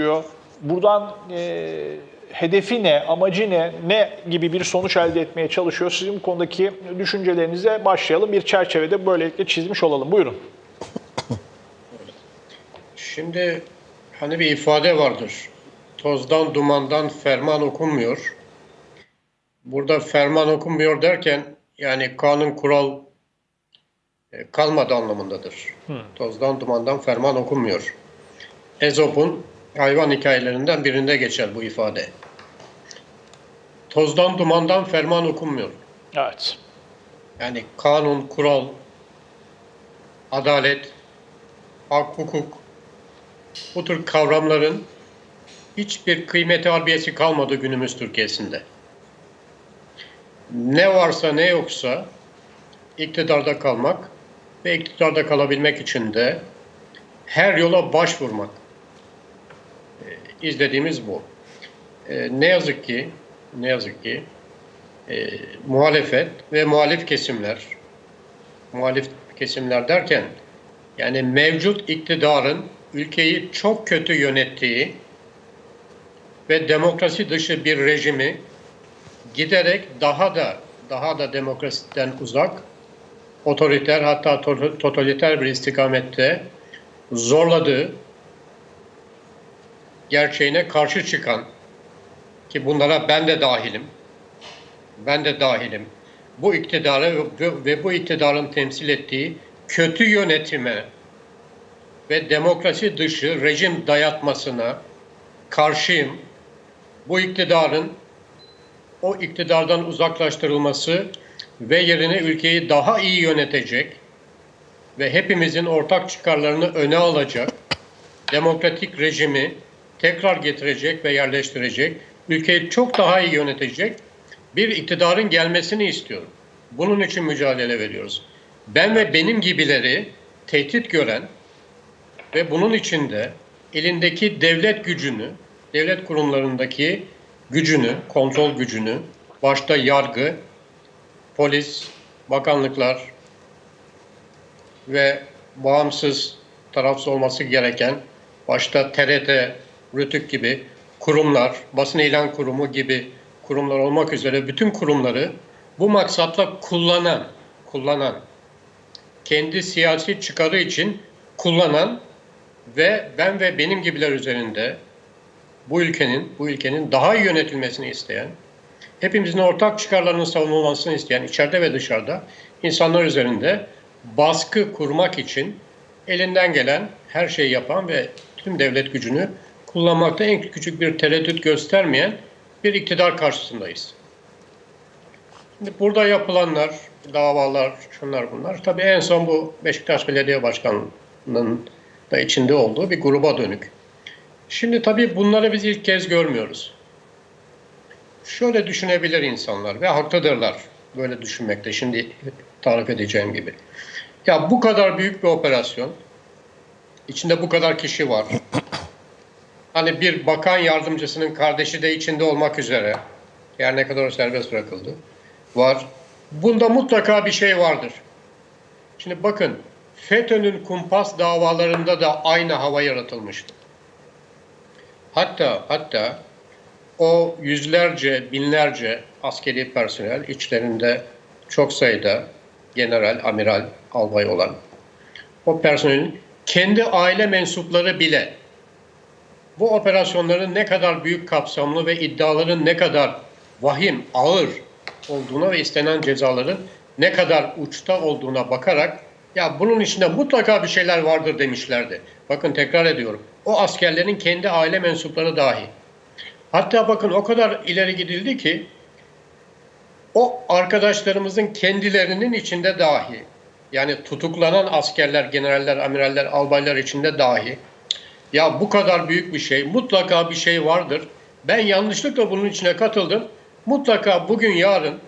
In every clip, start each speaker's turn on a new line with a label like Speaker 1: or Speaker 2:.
Speaker 1: diyor. Buradan e, hedefi ne, amacı ne, ne gibi bir sonuç elde etmeye çalışıyor? Sizin bu konudaki düşüncelerinize başlayalım. Bir çerçevede böylelikle çizmiş olalım. Buyurun.
Speaker 2: Şimdi hani bir ifade vardır. Tozdan dumandan ferman okunmuyor. Burada ferman okunmuyor derken yani kanun kural e, kalmadı anlamındadır. Tozdan dumandan ferman okunmuyor. Ezop'un hayvan hikayelerinden birinde geçer bu ifade. Tozdan dumandan ferman okunmuyor.
Speaker 1: Evet.
Speaker 2: Yani kanun, kural, adalet, hak, hukuk bu tür kavramların hiçbir kıymeti harbiyesi kalmadı günümüz Türkiye'sinde. Ne varsa ne yoksa iktidarda kalmak ve iktidarda kalabilmek için de her yola başvurmak. İzlediğimiz bu. Ee, ne yazık ki ne yazık ki e, muhalefet ve muhalif kesimler muhalif kesimler derken yani mevcut iktidarın ülkeyi çok kötü yönettiği ve demokrasi dışı bir rejimi giderek daha da daha da demokrasiden uzak otoriter hatta to- totaliter bir istikamette zorladığı gerçeğine karşı çıkan ki bunlara ben de dahilim ben de dahilim. Bu iktidarı ve, ve bu iktidarın temsil ettiği kötü yönetime ve demokrasi dışı rejim dayatmasına karşıyım. Bu iktidarın o iktidardan uzaklaştırılması ve yerine ülkeyi daha iyi yönetecek ve hepimizin ortak çıkarlarını öne alacak demokratik rejimi tekrar getirecek ve yerleştirecek, ülkeyi çok daha iyi yönetecek bir iktidarın gelmesini istiyorum. Bunun için mücadele veriyoruz. Ben ve benim gibileri tehdit gören ve bunun içinde elindeki devlet gücünü, devlet kurumlarındaki gücünü, kontrol gücünü, başta yargı, polis, bakanlıklar ve bağımsız tarafsız olması gereken başta TRT, RTÜK gibi kurumlar, basın ilan kurumu gibi kurumlar olmak üzere bütün kurumları bu maksatla kullanan, kullanan, kendi siyasi çıkarı için kullanan ve ben ve benim gibiler üzerinde bu ülkenin bu ülkenin daha iyi yönetilmesini isteyen, hepimizin ortak çıkarlarının savunulmasını isteyen içeride ve dışarıda insanlar üzerinde baskı kurmak için elinden gelen her şeyi yapan ve tüm devlet gücünü kullanmakta en küçük bir tereddüt göstermeyen bir iktidar karşısındayız. Şimdi burada yapılanlar, davalar, şunlar bunlar. Tabii en son bu Beşiktaş Belediye Başkanı'nın da içinde olduğu bir gruba dönük. Şimdi tabii bunları biz ilk kez görmüyoruz. Şöyle düşünebilir insanlar ve haklıdırlar böyle düşünmekte şimdi tarif edeceğim gibi. Ya bu kadar büyük bir operasyon, içinde bu kadar kişi var. Hani bir bakan yardımcısının kardeşi de içinde olmak üzere, yani ne kadar serbest bırakıldı, var. Bunda mutlaka bir şey vardır. Şimdi bakın, FETÖ'nün kumpas davalarında da aynı hava yaratılmıştı. Hatta hatta o yüzlerce, binlerce askeri personel içlerinde çok sayıda general, amiral, albay olan o personelin kendi aile mensupları bile bu operasyonların ne kadar büyük kapsamlı ve iddiaların ne kadar vahim, ağır olduğuna ve istenen cezaların ne kadar uçta olduğuna bakarak ya bunun içinde mutlaka bir şeyler vardır demişlerdi. Bakın tekrar ediyorum. O askerlerin kendi aile mensupları dahi. Hatta bakın o kadar ileri gidildi ki o arkadaşlarımızın kendilerinin içinde dahi yani tutuklanan askerler, generaller, amiraller, albaylar içinde dahi ya bu kadar büyük bir şey, mutlaka bir şey vardır. Ben yanlışlıkla bunun içine katıldım. Mutlaka bugün yarın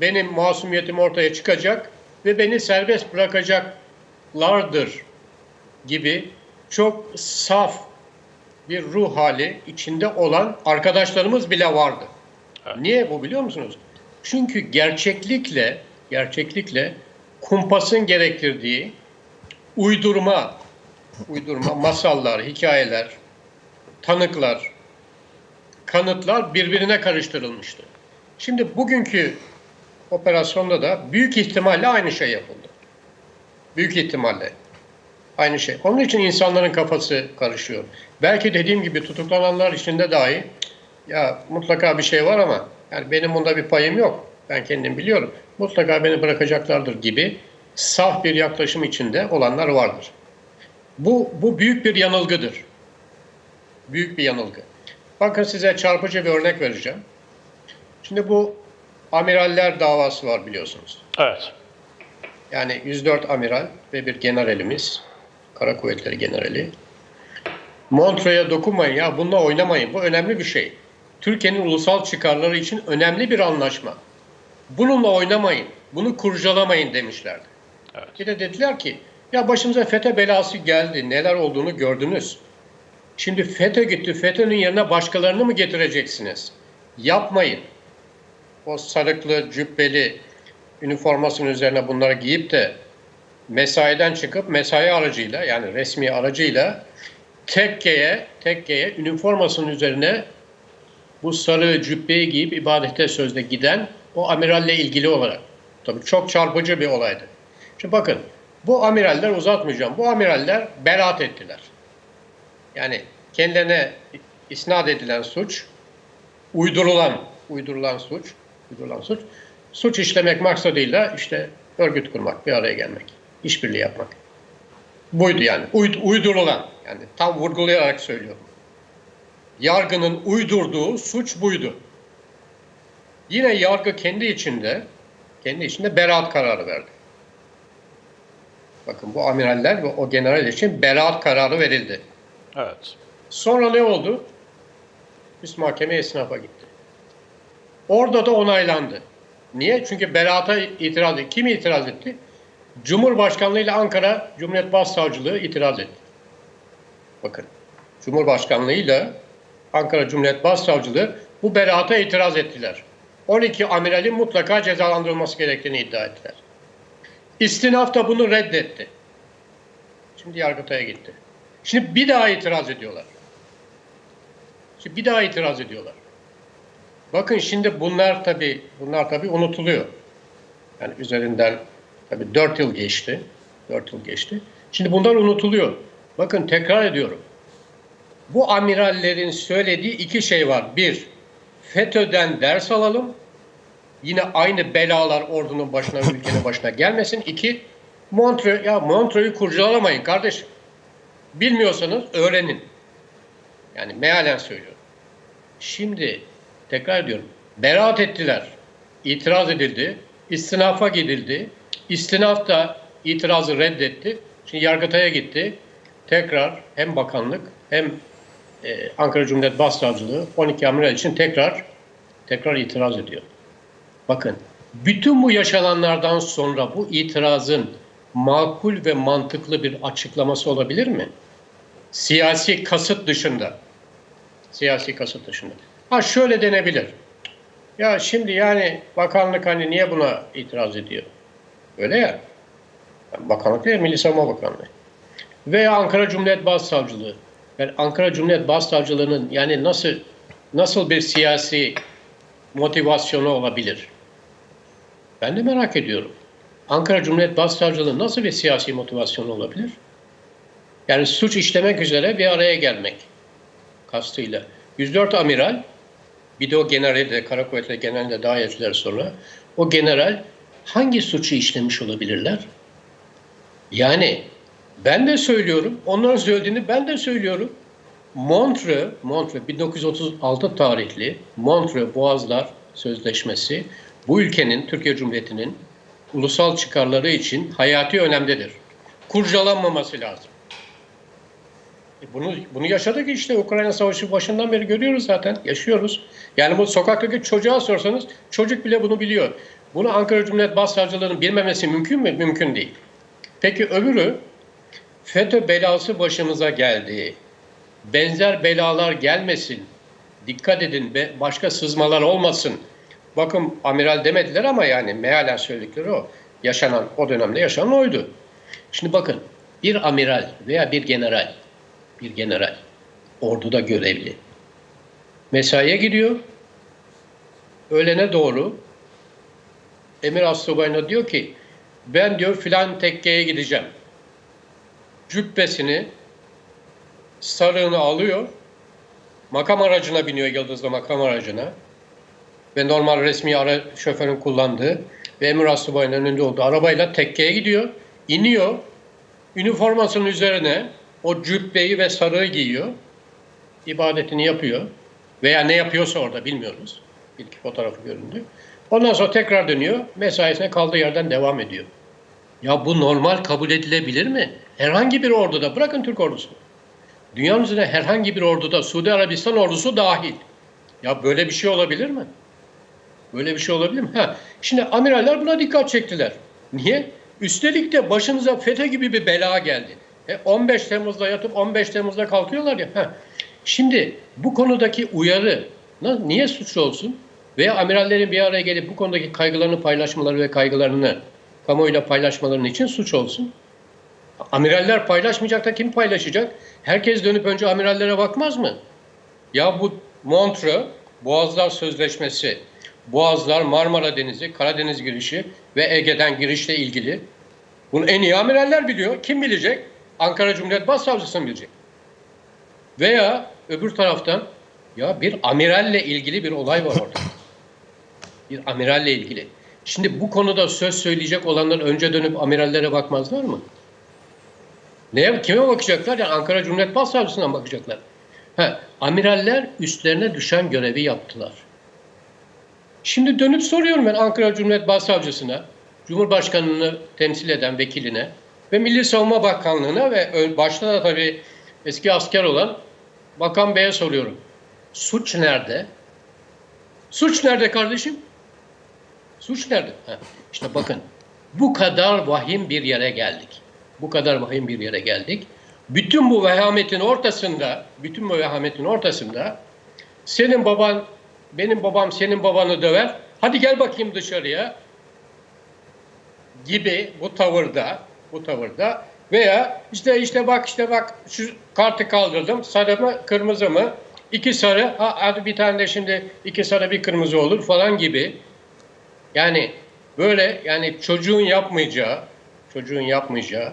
Speaker 2: benim masumiyetim ortaya çıkacak ve beni serbest bırakacaklardır gibi çok saf bir ruh hali içinde olan arkadaşlarımız bile vardı. Niye bu biliyor musunuz? Çünkü gerçeklikle gerçeklikle kumpasın gerektirdiği uydurma uydurma masallar, hikayeler tanıklar, kanıtlar birbirine karıştırılmıştı. Şimdi bugünkü operasyonda da büyük ihtimalle aynı şey yapıldı. Büyük ihtimalle aynı şey. Onun için insanların kafası karışıyor. Belki dediğim gibi tutuklananlar içinde dahi ya mutlaka bir şey var ama yani benim bunda bir payım yok. Ben kendim biliyorum. Mutlaka beni bırakacaklardır gibi saf bir yaklaşım içinde olanlar vardır. Bu, bu büyük bir yanılgıdır. Büyük bir yanılgı. Bakın size çarpıcı bir örnek vereceğim. Şimdi bu amiraller davası var biliyorsunuz.
Speaker 1: Evet.
Speaker 2: Yani 104 amiral ve bir generalimiz, Kara Kuvvetleri Generali. Montreux'a dokunmayın ya bununla oynamayın. Bu önemli bir şey. Türkiye'nin ulusal çıkarları için önemli bir anlaşma. Bununla oynamayın. Bunu kurcalamayın demişlerdi.
Speaker 1: Evet.
Speaker 2: Bir de dediler ki ya başımıza FETÖ belası geldi. Neler olduğunu gördünüz. Şimdi FETÖ gitti. FETÖ'nün yerine başkalarını mı getireceksiniz? Yapmayın. O sarıklı, cübbeli üniformasının üzerine bunları giyip de mesaiden çıkıp mesai aracıyla yani resmi aracıyla tekkeye, tekkeye üniformasının üzerine bu sarı cübbeyi giyip ibadete sözde giden o amiralle ilgili olarak. Tabii çok çarpıcı bir olaydı. Şimdi bakın bu amiraller uzatmayacağım. Bu amiraller beraat ettiler. Yani kendilerine isnat edilen suç uydurulan uydurulan suç uydurulan suç suç işlemek maksadıyla işte örgüt kurmak, bir araya gelmek, işbirliği yapmak. Buydu yani. Uyd- uydurulan. Yani tam vurgulayarak söylüyorum. Yargının uydurduğu suç buydu. Yine yargı kendi içinde kendi içinde beraat kararı verdi. Bakın bu amiraller ve o general için beraat kararı verildi.
Speaker 1: Evet.
Speaker 2: Sonra ne oldu? Üst mahkeme esnafa gitti. Orada da onaylandı. Niye? Çünkü beraata itiraz etti. Kim itiraz etti? Cumhurbaşkanlığı ile Ankara Cumhuriyet Başsavcılığı itiraz etti. Bakın. Cumhurbaşkanlığı ile Ankara Cumhuriyet Başsavcılığı bu beraata itiraz ettiler. 12 amiralin mutlaka cezalandırılması gerektiğini iddia ettiler. İstinaf da bunu reddetti. Şimdi Yargıtay'a gitti. Şimdi bir daha itiraz ediyorlar. Şimdi bir daha itiraz ediyorlar. Bakın şimdi bunlar tabi bunlar tabi unutuluyor. Yani üzerinden tabi 4 yıl geçti. 4 yıl geçti. Şimdi bunlar unutuluyor. Bakın tekrar ediyorum. Bu amirallerin söylediği iki şey var. Bir, FETÖ'den ders alalım. Yine aynı belalar ordunun başına, ülkenin başına gelmesin. İki, Montreux, ya Montreux'u kurcalamayın kardeşim. Bilmiyorsanız öğrenin. Yani mealen söylüyorum. Şimdi tekrar ediyorum. Beraat ettiler. İtiraz edildi. İstinafa gidildi. İstinaf da itirazı reddetti. Şimdi Yargıtay'a gitti. Tekrar hem bakanlık hem e, Ankara Cumhuriyet Başsavcılığı 12 amiral için tekrar tekrar itiraz ediyor. Bakın bütün bu yaşananlardan sonra bu itirazın makul ve mantıklı bir açıklaması olabilir mi? Siyasi kasıt dışında. Siyasi kasıt dışında. Ha şöyle denebilir. Ya şimdi yani bakanlık hani niye buna itiraz ediyor? Öyle ya. Bakanlık değil, Milli Savunma Bakanlığı. Veya Ankara Cumhuriyet Başsavcılığı. Yani Ankara Cumhuriyet Başsavcılığı'nın yani nasıl nasıl bir siyasi motivasyonu olabilir? Ben de merak ediyorum. Ankara Cumhuriyet Başsavcılığı nasıl bir siyasi motivasyonu olabilir? Yani suç işlemek üzere bir araya gelmek kastıyla. 104 amiral, bir de o generali de Kara Kuvvetleri Generali de daha yazılar sonra. O general hangi suçu işlemiş olabilirler? Yani ben de söylüyorum, onların söylediğini ben de söylüyorum. Montreux, Montreux 1936 tarihli Montreux Boğazlar Sözleşmesi bu ülkenin, Türkiye Cumhuriyeti'nin ulusal çıkarları için hayati önemdedir. Kurcalanmaması lazım. E bunu bunu yaşadık işte Ukrayna Savaşı başından beri görüyoruz zaten. Yaşıyoruz. Yani bu sokaktaki çocuğa sorsanız çocuk bile bunu biliyor. Bunu Ankara Cumhuriyet Başsavcılığı'nın bilmemesi mümkün mü? Mümkün değil. Peki öbürü FETÖ belası başımıza geldi. Benzer belalar gelmesin. Dikkat edin başka sızmalar olmasın. Bakın amiral demediler ama yani mealen söyledikleri o. Yaşanan o dönemde yaşanan oydu. Şimdi bakın bir amiral veya bir general bir general orduda görevli. Mesaiye gidiyor. Öğlene doğru Emir Astsubay'ına diyor ki ben diyor filan tekkeye gideceğim. Cübbesini sarığını alıyor. Makam aracına biniyor Yıldızlı makam aracına. Ve normal resmi ara şoförün kullandığı ve Emir Astsubay'ın önünde olduğu arabayla tekkeye gidiyor. iniyor. Üniformasının üzerine o cübbeyi ve sarığı giyiyor. ibadetini yapıyor. Veya ne yapıyorsa orada bilmiyoruz. İlk fotoğrafı göründü. Ondan sonra tekrar dönüyor. Mesaisine kaldığı yerden devam ediyor. Ya bu normal kabul edilebilir mi? Herhangi bir orduda, bırakın Türk ordusu. Dünyanın üzerinde herhangi bir orduda, Suudi Arabistan ordusu dahil. Ya böyle bir şey olabilir mi? Böyle bir şey olabilir mi? Ha, şimdi amiraller buna dikkat çektiler. Niye? Üstelik de başınıza FETÖ gibi bir bela geldi. E 15 Temmuz'da yatıp 15 Temmuz'da kalkıyorlar ya. Ha. Şimdi bu konudaki uyarı niye suç olsun? Veya amirallerin bir araya gelip bu konudaki kaygılarını paylaşmaları ve kaygılarını kamuoyuyla paylaşmalarının için suç olsun. Amiraller paylaşmayacak da kim paylaşacak? Herkes dönüp önce amirallere bakmaz mı? Ya bu Montreux, Boğazlar Sözleşmesi, Boğazlar, Marmara Denizi, Karadeniz girişi ve Ege'den girişle ilgili. Bunu en iyi amiraller biliyor. Kim bilecek? Ankara Cumhuriyet Başsavcısı mı bilecek? Veya öbür taraftan ya bir amiralle ilgili bir olay var orada. Bir amiralle ilgili. Şimdi bu konuda söz söyleyecek olanlar önce dönüp amirallere bakmazlar mı? Neye, kime bakacaklar? Yani Ankara Cumhuriyet Başsavcısına bakacaklar? Ha, amiraller üstlerine düşen görevi yaptılar. Şimdi dönüp soruyorum ben Ankara Cumhuriyet Başsavcısına, Cumhurbaşkanını temsil eden vekiline ve Milli Savunma Bakanlığı'na ve başta da tabii eski asker olan Bakan Bey'e soruyorum. Suç nerede? Suç nerede kardeşim? Suç nerede? Ha, işte bakın bu kadar vahim bir yere geldik. Bu kadar vahim bir yere geldik. Bütün bu vehametin ortasında, bütün bu vehametin ortasında senin baban, benim babam senin babanı döver. Hadi gel bakayım dışarıya gibi bu tavırda, bu tavırda veya işte işte bak işte bak şu kartı kaldırdım. Sarı mı, kırmızı mı? İki sarı, ha, hadi bir tane de şimdi iki sarı bir kırmızı olur falan gibi. Yani böyle yani çocuğun yapmayacağı, çocuğun yapmayacağı,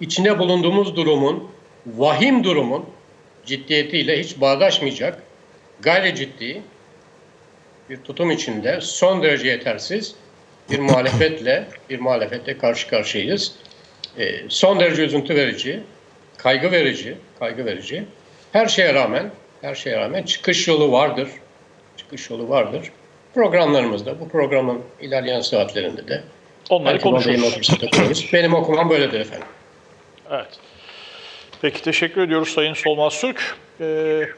Speaker 2: içine bulunduğumuz durumun, vahim durumun ciddiyetiyle hiç bağdaşmayacak, gayri ciddi bir tutum içinde son derece yetersiz bir muhalefetle, bir muhalefetle karşı karşıyayız. Ee, son derece üzüntü verici, kaygı verici, kaygı verici. Her şeye rağmen, her şeye rağmen çıkış yolu vardır. Çıkış yolu vardır. Programlarımızda, bu programın ilerleyen saatlerinde de
Speaker 1: Onları konuşuruz.
Speaker 2: Benim okumam böyledir efendim.
Speaker 1: Evet. Peki teşekkür ediyoruz Sayın Solmaz Türk. Ee,